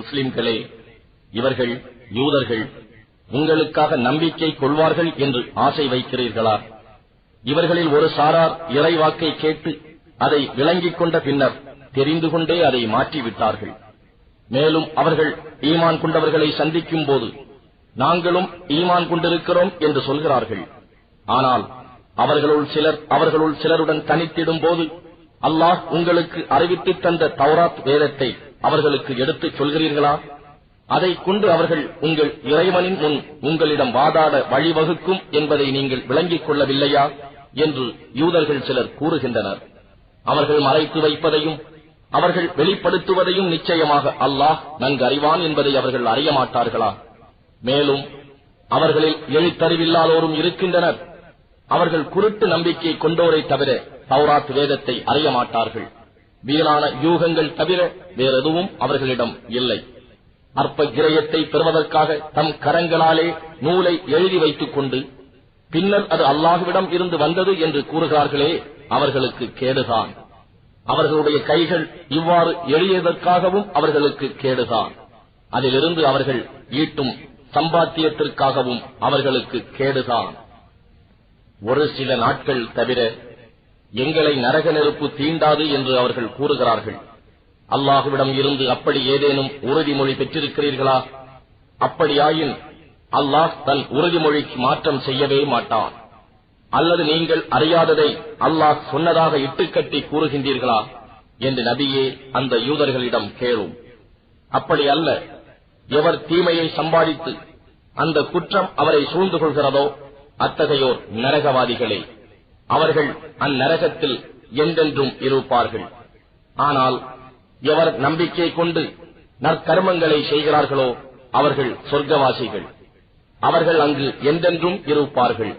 முஸ்லிம்களே இவர்கள் யூதர்கள் உங்களுக்காக நம்பிக்கை கொள்வார்கள் என்று ஆசை வைக்கிறீர்களா? இவர்களில் ஒரு சாரார் இறைவாக்கை கேட்டு அதை விளங்கிக் கொண்ட பின்னர் தெரிந்து கொண்டே அதை மாற்றிவிட்டார்கள். மேலும் அவர்கள் ஈமான் கொண்டவர்களை சந்திக்கும் போது நாங்களும் ஈமான் கொண்டிருக்கிறோம் என்று சொல்கிறார்கள். ஆனால் அவர்களுள் சிலர் அவர்களுள் சிலருடன் தனித்திடும் போது அல்லாஹ் உங்களுக்கு அறிவித்து தந்த தௌராத் வேதத்தை அவர்களுக்கு எடுத்துச் சொல்கிறீர்களா? அதை கொண்டு அவர்கள் உங்கள் இறைவனின் முன் உங்களிடம் வாதாட வழிவகுக்கும் என்பதை நீங்கள் விளங்கிக் கொள்ளவில்லையா? என்று யூதர்கள் சிலர் கூறுகின்றனர். அவர்கள் மறைத்து வைப்பதையும் அவர்கள் வெளிப்படுத்துவதையும் நிச்சயமாக அல்லாஹ் நன்கு அறிவான் என்பதை அவர்கள் அறிய மாட்டார்களா? மேலும் அவர்களில் எழுத்தறிவில்லாதோரும் இருக்கின்றனர். அவர்கள் குருட்டு நம்பிக்கை கொண்டோரை தவிர சௌராத் வேதத்தை அறிய மாட்டார்கள். வீணான யூகங்கள் தவிர வேறெதுவும் அவர்களிடம் இல்லை. அற்ப கிரயத்தை பெறுவதற்காக தம் கரங்களாலே நூலை எழுதி வைத்துக் கொண்டு பின்னர் அது அல்லாஹுவிடம் இருந்து வந்தது என்று கூறுகிறார்களே அவர்களுக்கு கேடுதான். அவர்களுடைய கைகள் இவ்வாறு எழுதியதற்காகவும் அவர்களுக்கு கேடுதான். அதிலிருந்து அவர்கள் ஈட்டும் சம்பாத்தியத்திற்காகவும் அவர்களுக்கு கேடுதான். ஒரு சில நாட்கள் தவிர எங்களை நரக நெருப்பு தீண்டாது என்று அவர்கள் கூறுகிறார்கள். அல்லாஹுவிடம் இருந்து அப்படி ஏதேனும் உறுதிமொழி பெற்றிருக்கிறீர்களா? அப்படியாயின் அல்லாஹ் தன் உறுதிமொழிக்கு மாற்றம் செய்யவே மாட்டான். அல்லது நீங்கள் அறியாததை அல்லாஹ் சொன்னதாக இட்டுக்கட்டி கூறுகின்றீர்களா? என்று நபியே அந்த யூதர்களிடம் கேளும். அப்படி அல்ல. எவர் தீமையை சம்பாதித்து அந்த குற்றம் அவரை சூழ்ந்து கொள்கிறதோ அத்தகையோர் நரகவாதிகளே. அவர்கள் அந்நரகத்தில் என்றென்றும் இருப்பார்கள். ஆனால் எவர் நம்பிக்கை கொண்டு நற்கர்மங்களை செய்கிறார்களோ அவர்கள் சொர்க்கவாசிகள். அவர்கள் அங்கு என்றென்றும் இருப்பார்கள்.